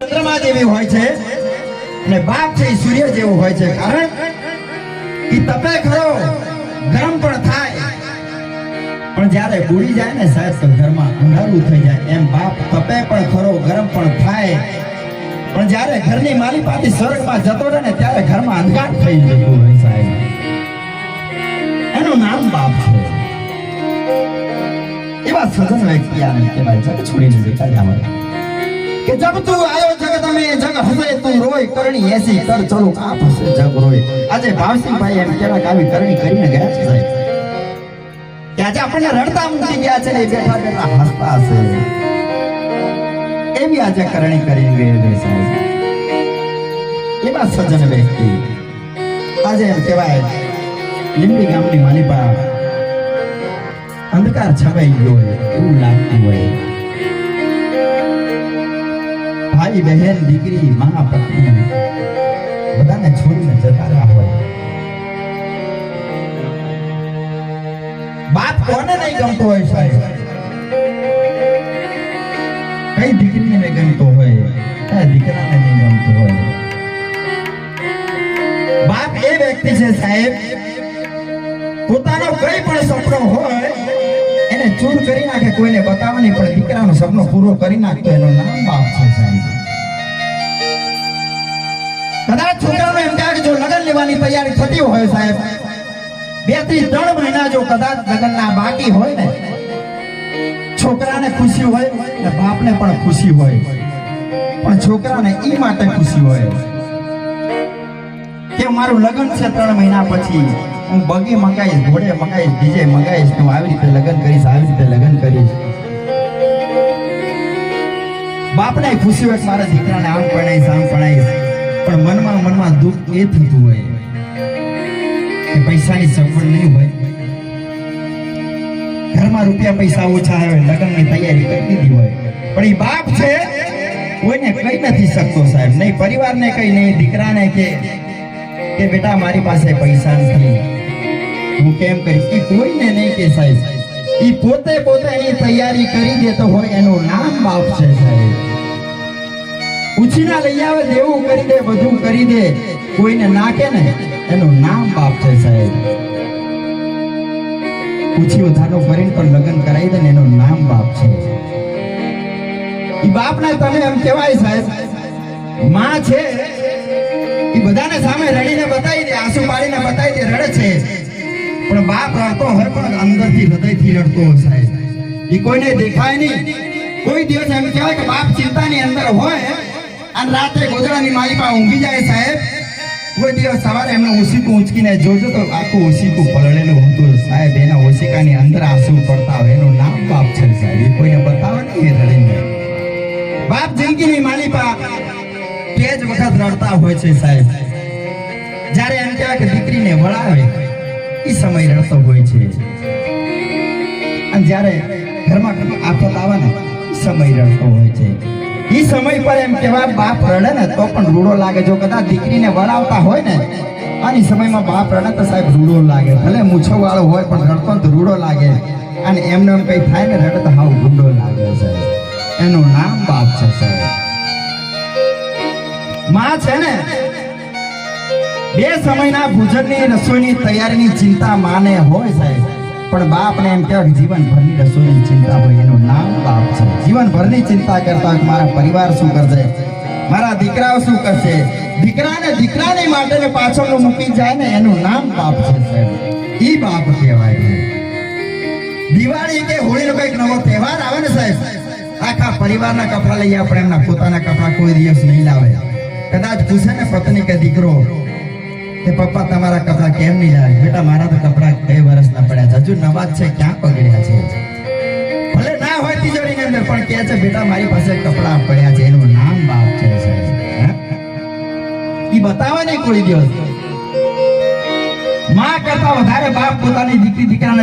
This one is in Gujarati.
ચંદ્રમા જેવી હોય છે અને બાપ છે સૂર્ય જેવો હોય છે. કારણ એ તપે ખરો, ગરમ પણ થાય. પણ જ્યારે બુડી જાય ને સાહેબ, તો ઘરમાં અંધારું થઈ જાય. એમ બાપ તપે પણ ખરો, ગરમ પણ થાય. પણ જ્યારે ઘરની માલિપાથી સ્વર્ગમાં જતો રહે ને ત્યારે ઘરમાં અંધકાર થઈ ગયો હોય સાહેબ. એનું નામ બાપ છે. એવા સજન વ્યક્તિ આને કહેવાય છે છોડીને બેટા જવા કે જબ તું આયો જગત મે જગ હસે તું રોય કરણી એસી કર, ચલો કાપ હસે જગ રોય. આજે ભાવસિંહભાઈ એમ કહેવા કે આવી કરણી કરીને ગયા છે, સાહેબ. કે આજે આપણને રડતા મૂકી ગયા છે ને બેઠા બેઠા હસતા હશે. એવી આજે કરણી કરી ગઈ છે, સાહેબ. એવા સજ્જન વ્યક્તિ. આજે એમ કહેવાય, લીંબડી ગામની માલિપા અંધકાર છવાઈ ગયો હોય, એવું લાગતું હોય. ભાઈ બહેન દીકરી મા પત્ની બધાને છોડીને જતા રહ્યા હોય. બાપ કોને નહીં ગમતો હોય સાહેબ? કઈ દીકરીને ગમતો હોય? કઈ દીકરાને નહીં ગમતો હોય? બાપ એ વ્યક્તિ છે સાહેબ, પોતાનો કઈ પણ સપનો હોય, એને ચૂર કરી નાખે કોઈને બતાવવાની પણ દીકરાનો સપનો પૂરો કરી નાખતો, એનો નામ બાપ છે સાહેબ. કદાચ છોકરાનો એમ કહે કે જો લગ્ન લેવાની તૈયારી થતી હોય સાહેબ બેથી ત્રણ મહિના જો કદાચ લગ્નના બાકી હોય ને, છોકરાને ખુશી હોય ને બાપને પણ ખુશી હોય, પણ છોકરાને ઈ માટે ખુશી હોય કે મારું લગ્ન છે ત્રણ મહિના પછી, હું બગી મંગાઈશ, ઘોડે મંગાઈશ, ડીજે મંગાઈશ હું આવી રીતે લગ્ન કરીશ, આવી રીતે લગ્ન કરીશ. બાપને ખુશી હોય મારા દીકરાને આમ પણાઈશ આમ પણાઈશ પણ મનમાં મનમાં દુઃખ એ થતું હોય. કે પૈસાની સગવડ નહીં હોય. ઘરમાં રૂપિયા પૈસા ઓછા આવે, લગ્નની તૈયારી કરી દીધી હોય. પણ એ બાપ છે, કોઈને કઈ નથી શકતો સાહેબ. નહીં પરિવારને કઈ, નહીં દીકરાને કે કે બેટા મારી પાસે પૈસા નથી. હું કેમ કરીશ? એ કોઈને નહીં કે સાહેબ. એ પોતે પોતે એની તૈયારી કરી દેતો હોય, એનું નામ બાપ છે. ઉછીના લઈ આવે દેવું કરી દે, બધું કરી દે. કોઈને નાખે ને, એનું નામ બાપ છે સાહેબ. ઉછી વધારો કરીને પણ લગ્ન કરાવી દે ને, એનું નામ બાપ છે. એ બાપને તમે એમ કહેવાય સાહેબ, માં છે એ બધાને સામે રડીને બતાવી દે, આંસુ પાડીને બતાવી દે, રડે છે. પણ બાપ રડતો હોય પણ અંદરથી હૃદયથી રડતો સાહેબ. એ કોઈને દેખાય નહીં. કોઈ દિવસ એમ કહેવાય કે બાપ ચિંતાની અંદર હોય અને રાત્રે ગોદડાની માલિકા ઊંઘી જાય સાહેબ. કોઈ દિવસ સવારે એમને ઓશીકું ઉંચકીને જોજો તો આખું ઓશીકું પલળેલું હતું. સાહેબ, એના ઓશિકાની અંદર આંસુ પડતા હોય. એનું નામ બાપ છે સાહેબ. એ કોઈને બતાવે નહીં, એ રડીને બાપ જિંદગીની માલિકા બે જ વખત રડતા હોય છે સાહેબ. જ્યારે એમ કહેવાય કે દીકરીને વળાવે, એ સમય રડતો હોય છે. અને જ્યારે ઘરમાં આફત આવે ને સમય રડતો હોય છે. સમય પર એમ કહેવાય, બાપ રડે ને તો પણ રૂડો લાગે. જો કદાચ દીકરીને વળાવતા હોય ને, આની સમયમાં બાપ રડે તો સાહેબ રૂડો લાગે. ભલે મૂછો વાળો હોય પણ રડતો તો રૂડો લાગે. અને એમને એમ કઈ થાય ને રડે તો હાવ રૂડો લાગે સાહેબ એનું નામ બાપ છે સાહેબ. માં છે ને, બે સમયના ભોજનની રસોઈની તૈયારીની ચિંતા માને હોય સાહેબ. પણ બાપને એમ કહેવાય કે જીવનભરની રસોઈની ચિંતા હોય એનું નામ બાપ છે. જીવનભરની ચિંતા કરતા મારા પરિવાર શું કરશે? મારા દીકરાઓ શું કરશે? દીકરાને દીકરાની માટે પાછળનું મૂકી જાય ને એનું નામ બાપ છે સાહેબ. ઈ બાપ કહેવાય દિવાળી કે હોળીનો કંઈક નવો તહેવાર આવે ને સાહેબ, આખા પરિવારના કપડા લઈએ આપણે, એમના પોતાના કપડા કોઈ દિવસ નહીં લાવે. કદાચ પૂછે ને પત્ની કે દીકરો, કે પપ્પા, તમારા કપડા કેમ નહીં લાવે બેટા, મારા તો કપડા બે વર્ષના પડ્યા છે હજુ નવા છે, ક્યાં પગડ્યા છે? ભલે ના હોય તિજોરીની અંદર, પણ કે છે, બેટા, મારી પાસે કપડા પડ્યા છે, એનું નામ બાપ છે. એ બતાવે નહીં કોઈ દિવસ. માં કરતા વધારે બાપ પોતાની દીકરી, દીકરાને